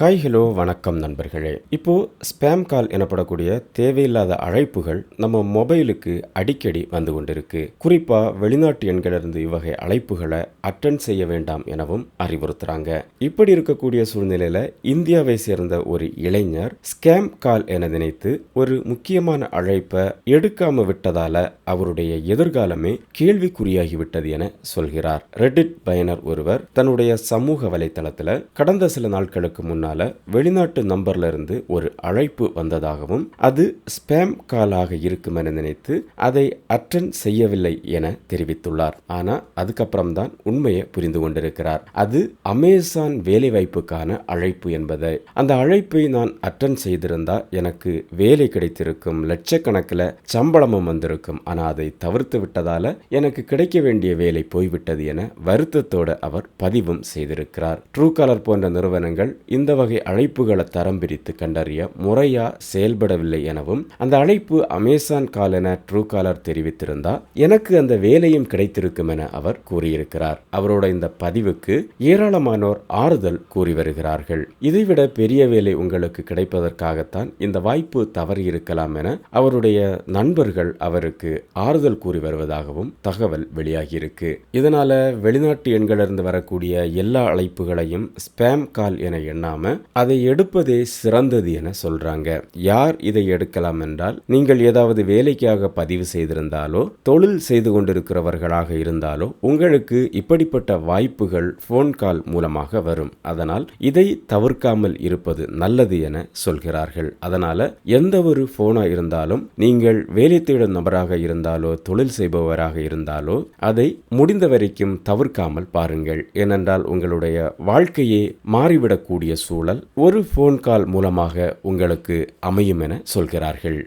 Hi hello வணக்கம் நண்பர்களே. இப்போது ஸ்பேம் கால் எனப்படக்கூடிய தேவையில்லாத அழைப்புகள் நம்ம மொபைலுக்கு அடிக்கடி வந்து கொண்டிருக்கு. குறிப்பாக வெளிநாட்டு எண்களிலிருந்து இவ்வகை அழைப்புகளை அட்டன் செய்ய வேண்டாம் எனவும் அறிவுறுத்துறாங்க. இப்படி இருக்கக்கூடிய சூழ்நிலையில் இந்தியாவை சேர்ந்த ஒரு இளைஞர் ஸ்கேம் கால் என நினைத்து ஒரு முக்கியமான அழைப்பை எடுக்காம விட்டதால அவருடைய எதிர்காலமே கேள்விக்குறியாகிவிட்டது என சொல்கிறார். ரெடிட் பயனர் ஒருவர் தன்னுடைய சமூக வலைத்தளத்தில் கடந்த சில நாட்களுக்கு முன்னால் வெளிநாட்டு நம்பர்லேருந்து ஒரு அழைப்பு வந்ததாகவும் அது ஸ்பேம் காலாக இருக்கும் என நினைத்து அதை அட்டன் செய்யவில்லை என தெரிவித்துள்ளார். ஆனால் அதுக்கப்புறம்தான் உண்மையை புரிந்து கொண்டிருக்கிறார். அது அமேசான் வேலைவாய்ப்புக்கான அழைப்பு என்பதை. அந்த அழைப்பை நான் அட்டன் செய்திருந்தால் எனக்கு வேலை கிடைத்திருக்கும் லட்சக்கணக்கில் சம்பளமும் வந்திருக்கும். ஆனால் அதை தவிர்த்து விட்டதால் எனக்கு கிடைக்க வேண்டிய வேலை போய்விட்டது என வருத்தத்தோடு அவர் பதிவும் செய்திருக்கிறார். ட்ரூ காலர் போன்ற நிறுவனங்கள் இந்த வகை அழைப்புகளை தரம் பிரித்து கண்டறிய முறையா செயல்படவில்லை எனவும் அந்த அழைப்பு அமேசான் கால் என ட்ரூ காலர் தெரிவித்திருந்தா எனக்கு அந்த வேலையும் கிடைத்திருக்கும் என அவர் கூறியிருக்கிறார். அவரோட இந்த பதிவுக்கு ஏராளமானோர் ஆறுதல் கூறி வருகிறார்கள். இதைவிட பெரிய வேலை உங்களுக்கு கிடைப்பதற்காகத்தான் இந்த வாய்ப்பு தவறி இருக்கலாம் என அவருடைய நண்பர்கள் அவருக்கு ஆறுதல் கூறி வருவதாகவும் தகவல் வெளியாகியிருக்கு. இதனால வெளிநாட்டு எண்களிலிருந்து வரக்கூடிய எல்லா அழைப்புகளையும் ஸ்பேம் கால் என எண்ணாம அதை எடுப்பதே சிறந்தது என சொல்றாங்க. யார் இதை எடுக்கலாம் என்றால் நீங்கள் ஏதாவது வேலைக்காக பதிவு செய்திருந்தாலோ தொழில் செய்து கொண்டிருக்கிறவர்களாக இருந்தாலோ உங்களுக்கு இப்படிப்பட்ட வாய்ப்புகள் போன் கால் மூலமாக வரும். அதனால் இதை தவிர்க்காமல் இருப்பது நல்லது என சொல்கிறார்கள். அதனால எந்த ஒரு போனா இருந்தாலும் நீங்கள் வேலை தேடும் நபராக இருந்தாலோ தொழில் செய்பவராக இருந்தாலோ அதை முடிந்த வரைக்கும் தவிர்க்காமல் பாருங்கள். ஏனென்றால் உங்களுடைய வாழ்க்கையே மாறிவிடக்கூடிய சூழல் ஒரு ஃபோன் கால் மூலமாக உங்களுக்கு அமையும் என சொல்கிறார்கள்.